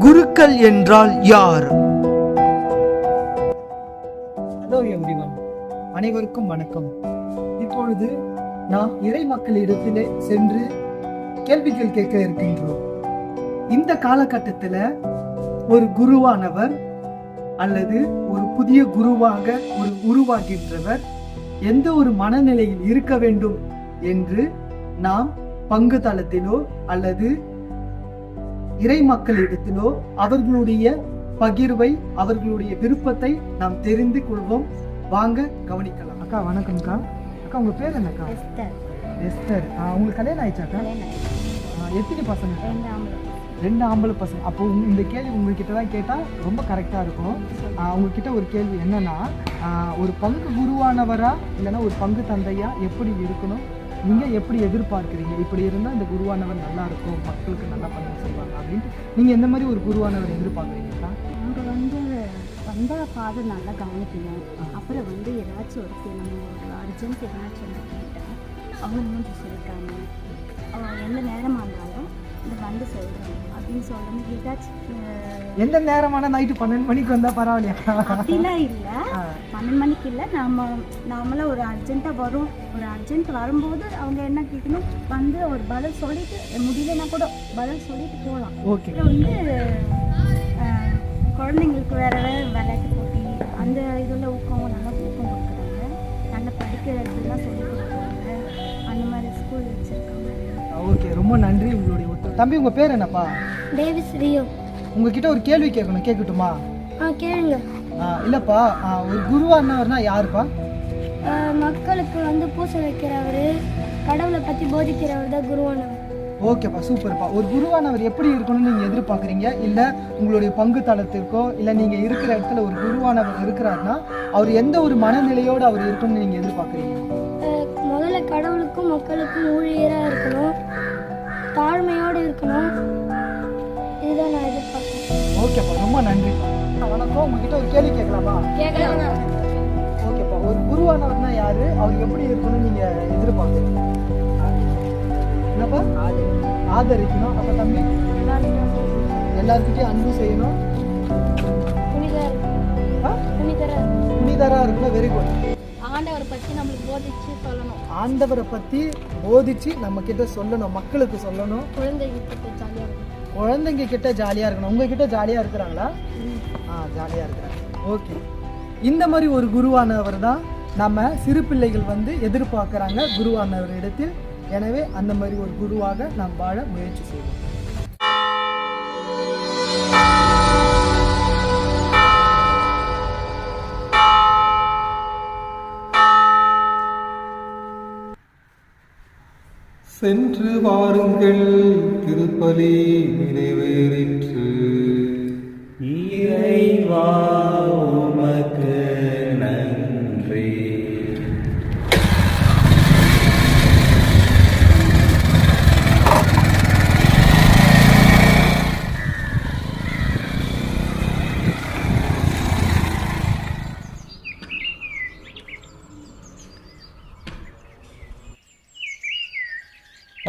குருக்கள் என்றால் யார்? ஹலோ எவ்ரிவன் அனைவருக்கும் வணக்கம். இப்பொழுது நாம் இறை மக்களிடத்திலே சென்று கேள்விகள் கேட்க இருக்கின்றோம். இந்த காலகட்டத்தில் ஒரு குருவானவர் அல்லது ஒரு புதிய குருவாக ஒரு உருவாகின்றவர் எந்த ஒரு மனநிலையில் இருக்க வேண்டும் என்று நாம் பங்கு தளத்திலோ அல்லது இறை மக்களிடத்திலோ அவர்களுடைய பகிர்வை அவர்களுடைய விருப்பத்தை நாம் தெரிந்து கொள்வோம். வாங்க கவனிக்கலாம். அக்கா வணக்கம்க்கா அக்கா. உங்க பேர் என்னக்கா எஸ்தர். எஸ்தர். ஆ, உங்களுக்கு கல்யாணம் ஆயிடுச்சாக்கா எத்தனை பசங்க ரெண்டு ஆம்பளை பசங்க. அப்போ இந்த கேள்வி உங்ககிட்ட தான் கேட்டால் ரொம்ப கரெக்டாக இருக்கும். உங்ககிட்ட ஒரு கேள்வி என்னன்னா ஒரு பங்கு குருவானவரா இல்லைன்னா ஒரு பங்கு தந்தையா எப்படி இருக்கணும்? நீங்க எப்படி எதிர்பார்க்குறீங்க? இப்படி இருந்தால் இந்த குருவானவர் நல்லா இருக்கும் மக்களுக்கு நல்லா பண்ணி செய்வாங்க அப்படின்ட்டு நீங்க எந்த மாதிரி ஒரு குருவானவர் எதிர்பார்க்குறீங்கக்கா அவங்க வந்து வந்த ஃபாதர் நல்லா கவனிக்கணும். அப்புறம் வந்து ஏதாச்சும் ஒரு நம்ம ஒரு அர்ஜென்ட் ஏதாச்சும் வந்து கேட்டேன் அவங்க மூஞ்சி சொல்லிட்டாங்க எந்த நேரமாக இருந்தாலும் இந்த வந்து சொல்கிறேன் அப்படின்னு சொல்லணும். ஏதாச்சும் எந்த நேரமான நைட்டு பன்னெண்டு மணிக்கு வந்தா பரவாயில்லையா? அப்படிலாம் இல்லை. பன்னெண்டு மணிக்கு இல்லை. நம்ம நார்மலாக ஒரு அர்ஜென்ட்டாக வரும். ஒரு அர்ஜென்ட் வரும்போது அவங்க என்ன கேட்கணும்? வந்து ஒரு பதில் சொல்லிட்டு முடியலன்னா கூட பதில் சொல்லிட்டு போகலாம் ஓகே. வந்து குழந்தைங்களுக்கு வேற வேற விளையாட்டு போட்டி அந்த இதில் ஊக்கம் நல்லா ஊக்கம் கொடுக்குறாங்க. நல்லா படிக்கிறதுலாம் சொல்லி கொடுக்குறாங்க. அந்த மாதிரி ஸ்கூல் வச்சுருக்காங்க. ஓகே. ரொம்ப நன்றி உங்களுடைய தம்பி உங்க பேர் என்னப்பா? Davis Rio. உங்ககிட்ட ஒரு கேள்வி கேட்கணும் கேட்கட்டுமா? ஆ கேளுங்க. இல்லப்பா ஒரு குருவானவர்னா யாருப்பா? மக்களுக்கு வந்து பூசை வைக்கிறவர் கடவுளை பற்றி போதிக்கிறவர் தான் குருவானவர் ஓகேப்பா சூப்பர்ப்பா. ஒரு குருவானவர் எப்படி இருக்கணும்னு நீங்க எதிர்பார்க்குறீங்க? இல்ல உங்களுடைய பங்கு தளத்திற்கோ இல்ல நீங்க இருக்கிற இடத்துல ஒரு குருவானவர் இருக்கிறாருன்னா அவர் எந்த ஒரு மனநிலையோடு அவர் இருக்கணும்னு நீங்க எதிர்பார்க்குறீங்க? முதல்ல கடவுளுக்கும் மக்களுக்கும் ஊழியராக இருக்கணும். தாழ்மையோடு இருக்கணும். இதுதான் நான் எதிர்பார்க்குறேன் ஓகேப்பா ரொம்ப நன்றிப்பா வணக்கம். உங்ககிட்ட ஒரு கேள்வி கேட்கலாமா? கேட்கலாம் ஓகேப்பா ஒரு குருவானவர்னா யாரு? அவர் எப்படி இருக்கணும்னு நீங்க எதிர்பார்க்குறீங்க? என்னப்பா? ஆதரிக்கணும். அப்ப தம்பி? எல்லாருக்கிட்டையும் அன்பு செய்யணும்? புனிதரா இருக்கணும். வெரி குட் பற்றி நம்மளுக்கு போதிச்சு சொல்லணும். ஆண்டவரை பத்தி போதிச்சு நம்ம கிட்ட சொல்லணும் மக்களுக்கு சொல்லணும். குழந்தைகிட்ட ஜாலியாக இருக்கும் குழந்தைங்க கிட்ட ஜாலியா இருக்கணும். உங்க கிட்ட ஜாலியா இருக்கிறாங்களா? ஆ ஜாலியா இருக்கிறாங்க. ஓகே. இந்த மாதிரி ஒரு குருவானவர் தான் நம்ம சிறு பிள்ளைகள் வந்து எதிர்பார்க்கறாங்க குருவானவர் இடத்தில். எனவே அந்த மாதிரி ஒரு குருவாக நாம் வாழ முயற்சி செய்வோம். சென்று வாருங்கள் திருப்பலி நிறைவேறிற்று. இறைவா உமக்கு நன்றி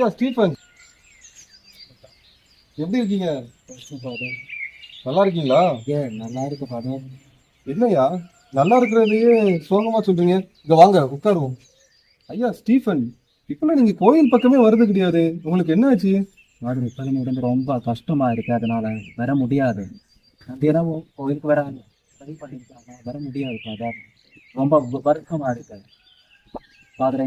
ஐயா ஸ்டீஃபன். எப்படி இருக்கீங்க? நல்லா இருக்கீங்களா? நல்லா இருக்கு ஃபாதர். என்னய்யா? நல்லா இருக்கிறதையே சோகமா சொல்றீங்க. இங்க வாங்க உட்காருவோம். ஐயா ஸ்டீஃபன் இப்பெல்லாம் நீங்க கோயில் பக்கமே வருது கிடையாது. உங்களுக்கு என்ன ஆச்சு? அது இப்போது உடம்பு ரொம்ப கஷ்டமா இருக்கு. அதனால வர முடியாது. தினமும் கோயிலுக்கு வர ட்ரை பண்ணிருக்காங்க. வர முடியாது ஃபாதர். ரொம்ப வ- வருத்தமா இருக்கு. Father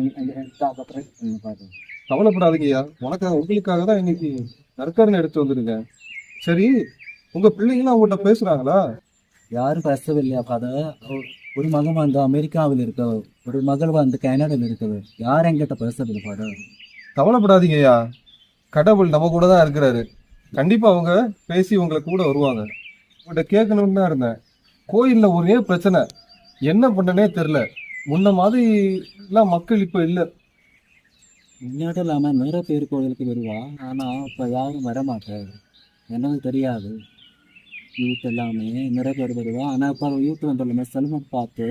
father. கவலைப்படாதீங்கய்யா. உனக்காக உங்களுக்காக தான் இன்னைக்கு நற்கரணை எடுத்து வந்திருக்கேன். சரி உங்க பிள்ளைங்களாம் உங்கள்கிட்ட பேசுறாங்களா? யாரும் பேசவில்லையா ஃபாதர் ஒரு மகன் வந்து அமெரிக்காவில் இருக்க ஒரு மகள் வந்து கனடாவில் இருக்குது யாரும் என்கிட்ட பேசவில்லை ஃபாதர் கவலைப்படாதீங்கய்யா. கடவுள் நம்ம கூட தான் இருக்கிறாரு. கண்டிப்பா அவங்க பேசி உங்களை கூட வருவாங்க. உங்கள்கிட்ட கேட்கணும்னு தான் இருந்தேன். கோயில்ல ஒரே பிரச்சனை. என்ன பண்ணனே தெரில முன்ன மாதிரி எல்லாம் மக்கள் இப்ப இல்ல. முன்னாடி இல்லாமல் நிறைய பேர் கோயிலுக்கு வருவா. ஆனால் இப்போ யாரும் வர மாட்டாரு எனக்கு தெரியாது. யூத் எல்லாமே நிறைய பேர் வருவா. ஆனால் இப்போ யூத் வந்தாலுமே செல்வம் பார்த்து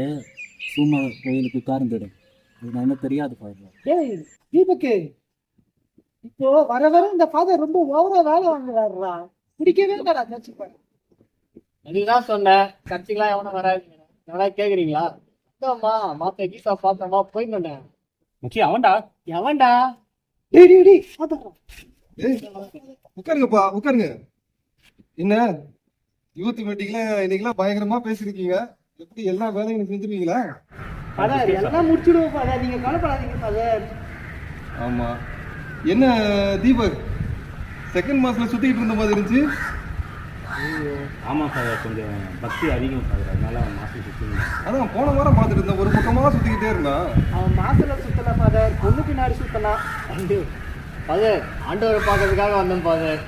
சும்மா கோயிலுக்கு உட்கார்ந்துடும். அது எனக்கு தெரியாது பாருங்க. ஏய் தீபக்கு இப்போ வர வர இந்த ஃபாதர் ரொம்ப ஓவரா வேலை வாங்குறாருடா. பிடிக்கவே இல்லடா போய் அதுதான் சொன்னேன். சர்ச்சுக்கெல்லாம் எவனும் வராது. எவனா கேக்குறீங்களா? அம்மா மாத்த கீசா பார்த்தோமா போயிட்டு முக்கியம் அவன்டா. எவன்டா? டேய் டேய் டேய். பாத்துறோம் ஏய், உட்காருங்கப்பா உட்காருங்க. என்ன யூத் மீட்டிங்ல இன்னைக்கெல்லாம் பயங்கரமா பேசிருக்கீங்க எப்படி எல்லா வேலையும் செஞ்சிருவீங்களா? ஃபாதர் எல்லாம் முடிச்சிடுவோம் ஃபாதர் நீங்க கவலைப்படாதீங்க ஃபாதர் ஆமா. என்ன தீபக்? செகண்ட் மாசத்துல சுத்திக்கிட்டு இருந்த மாதிரி இருந்துச்சு. ஆமாம் சார் கொஞ்சம் பக்தி அதிகம் சார். அதனால அவன் மாசி சுற்றி அதான் போன வாரம் பார்த்துட்டு இருந்தேன். ஒரு பக்கமா சுத்திக்கிட்டே இருந்தான். அவன் மாசத்துல சுத்தல ஃபாதர் பொண்ணு பின்னாடி சுத்தலாம். ஃபாதர் ஆண்டவரை பார்க்கறதுக்காக வந்தேன் ஃபாதர்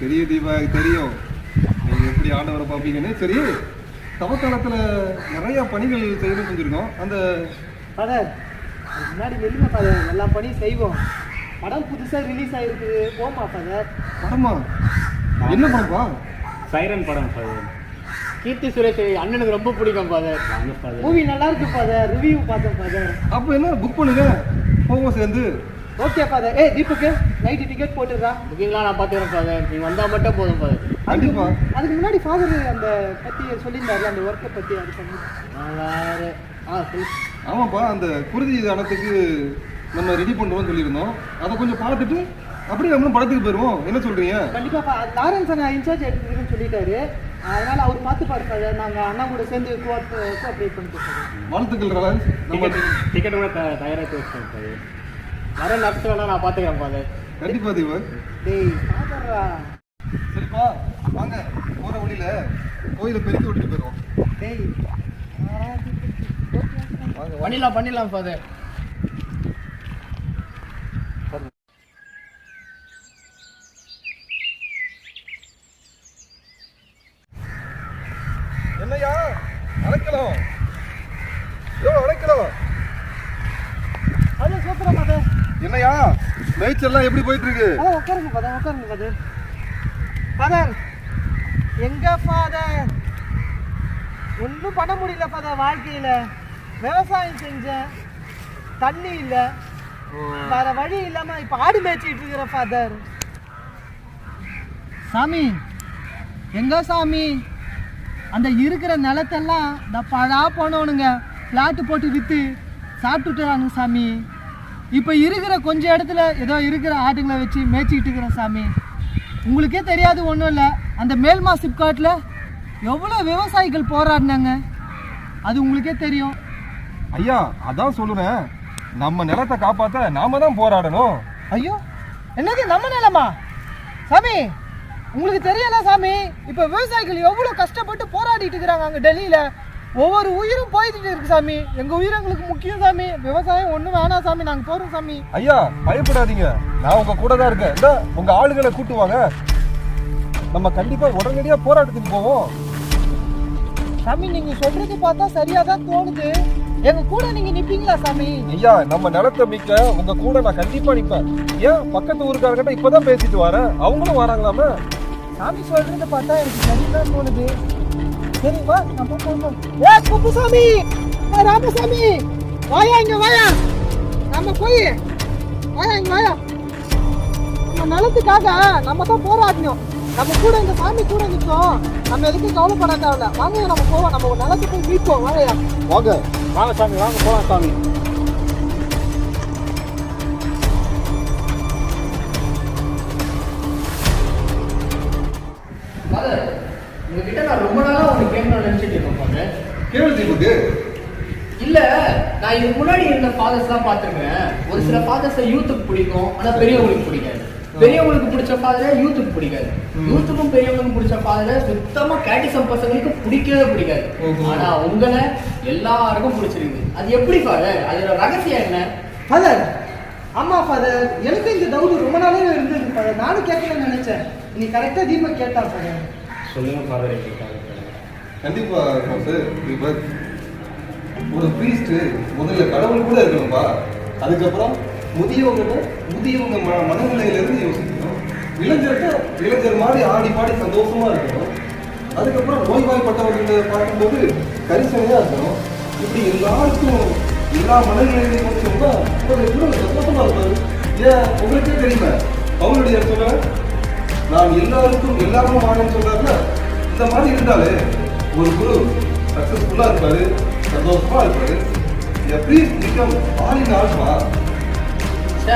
தெரியும் தீபக் தெரியும். நீங்க எப்படி ஆண்டவரை பார்ப்பீங்கன்னு சரி. தவக்காலத்துல நிறைய பணிகள் செய்யணும் செஞ்சிருக்கோம் அந்த ஃபாதர் முன்னாடி வெளியில ஃபாதர் எல்லா பணியும் செய்வோம். படம் புதுசா ரிலீஸ் ஆயிருக்கு. போமா ஃபாதர் படமா? என்ன படம்ப்பா? சைரன் படம் சார் கீர்த்தி சுரேஷ் அண்ணனுக்கு ரொம்ப பிடிக்கும் ஃபாதர் மூவி நல்லா இருக்கு ஃபாதர் ரிவ்யூ பார்த்தேன் ஃபாதர் அப்ப என்ன புக் பண்ணுங்க. போவோம் சேர்ந்து. ஓகே ஃபாதர் ஏய் தீபக்கு நைட்டு டிக்கெட் போட்டுடுறா. புக்கிங்லாம் நான் பார்த்துக்கிறேன் ஃபாதர் நீங்க வந்தா மட்டும் போதும் ஃபாதர் கண்டிப்பா. அதுக்கு முன்னாடி ஃபாதர் அந்த பத்தி சொல்லியிருந்தாருல அந்த ஒர்க்கை பத்தி அது பண்ணி. வேற ஆ சொல்லு. ஆமாப்பா அந்த குருதி தானத்துக்கு நம்ம ரெடி பண்ணுவோம்னு சொல்லியிருந்தோம். அதை கொஞ்சம் பார்த்துட்டு அப்படியே நம்மளும் படத்துக்கு போயிருவோம். என்ன சொல்றீங்க? கண்டிப்பா லாரன்ஸ் அண்ணா இன்சார்ஜ் எடுத்துக்கிறேன்னு சொல்லிட்டாரு. அதனால அவர் பார்த்து பாரு ஃபாதர் நாங்க அண்ணா கூட சேர்ந்து கோஆப்ரேட் பண்ணிட்டு வாழ்த்துக்கள் ரலன்ஸ் நம்ம டிக்கெட் கூட தயாராக வச்சுட்டேன் சார். வர நட்ஸ் வேணா நான் பார்த்துக்கிறேன் ஃபாதர் கண்டிப்பா தீபக் டேய் ஃபாதர்ரா சரிப்பா வாங்க. போற வழியில கோயிலை பெருக்கி விட்டுட்டு போயிருவோம். டேய் பண்ணிடலாம் பண்ணிடலாம் ஃபாதர். என்னையா? அழைக்கலாம் யோ அழைக்கலாம் அது சூப்பரா ஃபாதர் என்னையா? மேய்ச்சல்லாம் எப்படி போயிட்டு இருக்கு உட்காருங்க ஃபாதர் உட்காருங்க ஃபாதர் ஃபாதர் எங்க ஃபாதர் ஒன்றும் பண்ண முடியல ஃபாதர் வாழ்க்கையில. விவசாயம் செஞ்சேன். தண்ணி இல்லை. வேற வழி இல்லாம இப்ப ஆடு மேய்ச்சிட்டு இருக்கிற ஃபாதர் சாமி எங்க சாமி? அந்த இருக்கிற நிலத்தெல்லாம் இந்த பழா போனவனுங்க பிளாட்டு போட்டு விற்று சாப்பிட்டுட்டானுங்க சாமி. இப்போ இருக்கிற கொஞ்ச இடத்துல ஏதோ இருக்கிற ஆட்டுங்களை வச்சு மேய்ச்சிக்கிட்டு இருக்கிறேன் சாமி. உங்களுக்கே தெரியாது ஒன்றும் இல்லை. அந்த மேல்மா சிப்காட்டில் எவ்வளோ விவசாயிகள் போராடினாங்க? அது உங்களுக்கே தெரியும். ஐயா அதான் சொல்லுறேன் நம்ம நிலத்தை காப்பாத்த நாம தான் போராடணும். ஐயோ என்னது நம்ம நிலமா? சாமி உங்களுக்கு தெரியல சாமி இப்போ விவசாயிகள் எவ்வளோ கஷ்டப்பட்டு போராடிட்டு இருக்கிறாங்க அங்கே டெல்லியில்? ஒவ்வொரு உயிரும் போயிட்டு இருக்கு சாமி. எங்கள் உயிர் எங்களுக்கு முக்கியம் சாமி. விவசாயம் ஒன்றும் வேணாம் சாமி. நாங்கள் போகிறோம் சாமி. ஐயா பயப்படாதீங்க. நான் உங்க கூட தான் இருக்கேன். இந்த உங்க ஆளுகளை கூட்டு வாங்க. நம்ம கண்டிப்பா உடனடியா போராட்டத்துக்கு போவோம். சாமி நீங்கள் சொல்றது பார்த்தா சரியாக தான் தோணுது. எங்கள் கூட நீங்கள் நிற்பீங்களா சாமி? ஐயா நம்ம நிலத்தை மீட்க உங்க கூட நான் கண்டிப்பா நிப்பேன். ஏன்? பக்கத்து ஊருக்காரங்கிட்ட இப்பதான் பேசிட்டு வரேன். அவங்களும் வராங்களாமே? சாமி சொல்றது பார்த்தா எனக்கு சரிதான் தோணுது. சரி வா நம்ம போகணும். ஏ குப்புசாமி! ஏ ராமசாமி! வாயா இங்க வாயா. நம்ம போய் வாயா இங்க வாயா. நம்ம நலத்துக்காக நம்ம தான் போராடணும் நம்ம கூட இந்த சாமி கூட நிற்கும். நம்ம எதுக்கும் கவலைப்பட தேவையில்ல. வாங்க நம்ம போவோம். நம்ம நலத்துக்கு மீட்போம். வாங்கயா வாங்க வாங்க சாமி வாங்க போகலாம் சாமி. நான் ரொம்ப நாளா ஒன்று கேட்கணும்னு நினைச்சிட்டு இருக்கேன் கேள்வி தீபக்கு இல்ல நான் இதுக்கு முன்னாடி இருந்த ஃபாதர்ஸ் தான் பார்த்திருக்கேன். ஒரு சில ஃபாதர்ஸ் யூத்துக்கு பிடிக்கும் ஆனா பெரியவங்களுக்கு பிடிக்காது. பெரியவங்களுக்கு பிடிச்ச ஃபாதரை யூத்துக்கு பிடிக்காது. யூத்துக்கும் பெரியவங்களுக்கும் பிடிச்ச ஃபாதரை சுத்தமா கேட்டிசம் பசங்களுக்கு பிடிக்கவே பிடிக்காது. ஆனா உங்களை எல்லாருக்கும் பிடிச்சிருக்கு அது எப்படி ஃபாதர் அதோட ரகசியம் என்ன? ஃபாதர் ஆமா ஃபாதர் எனக்கு இந்த டவுட் ரொம்ப நாளே இருந்தது ஃபாதர் நானும் கேட்கணும்னு நினைச்சேன். நீ கரெக்டா தீபக் கேட்டா ஃபாதர் சொல்லுங்க ஃபாதர் எங்களுக்காக கண்டிப்பா சார் ஒரு ப்ரீஸ்ட்டு முதல்ல கடவுள் கூட இருக்கணும்ப்பா அதுக்கப்புறம் முதியவங்க முதியவங்க ம மனநிலையிலேருந்து யோசிக்கணும். இளைஞர்கிட்ட இளைஞர் மாதிரி ஆடி பாடி சந்தோஷமா இருக்கணும். அதுக்கப்புறம் நோய்வாய்ப்பட்டவர்களை பார்க்கும்போது கரிசனையா இருக்கணும். இப்படி எல்லாருக்கும் எல்லா மனநிலையிலையும் கொண்டு ஒரு எவ்வளவு சந்தோஷமா இருப்பாரு ஏன்? உங்களுக்கே தெரியுமா. அவங்களுடைய சொல்ல நான் எல்லாருக்கும் எல்லாமே வாழன்னு சொல்றாருல இந்த மாதிரி இருந்தாலே ஒரு குரு சக்சஸ்ஃபுல்லா இருப்பாரு சந்தோஷமா இருப்பாரு. எப்படி பிகம் ஆல் இன் சே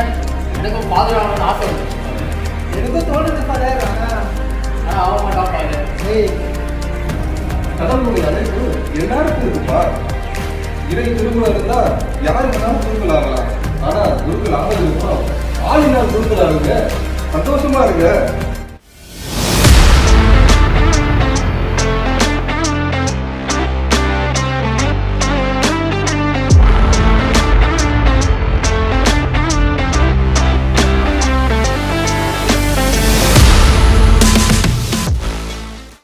எனக்கும் ஃபாதர் ஆகணும்னு ஆசை எனக்கும் தோணுது ஃபாதர் ஆனால் ஆக மாட்டான் ஃபாதர் கடவுளுடைய அழைப்பு எல்லாருக்கும் இருக்குப்பா இறை திருக்குறள் இருந்தா யாரு வேணாலும் குருக்கள் ஆகலாம். ஆனா குருக்கள் ஆகிறது ஆள் இல்லாத குருக்கள் ஆகுங்க. சந்தோஷமா இருங்க.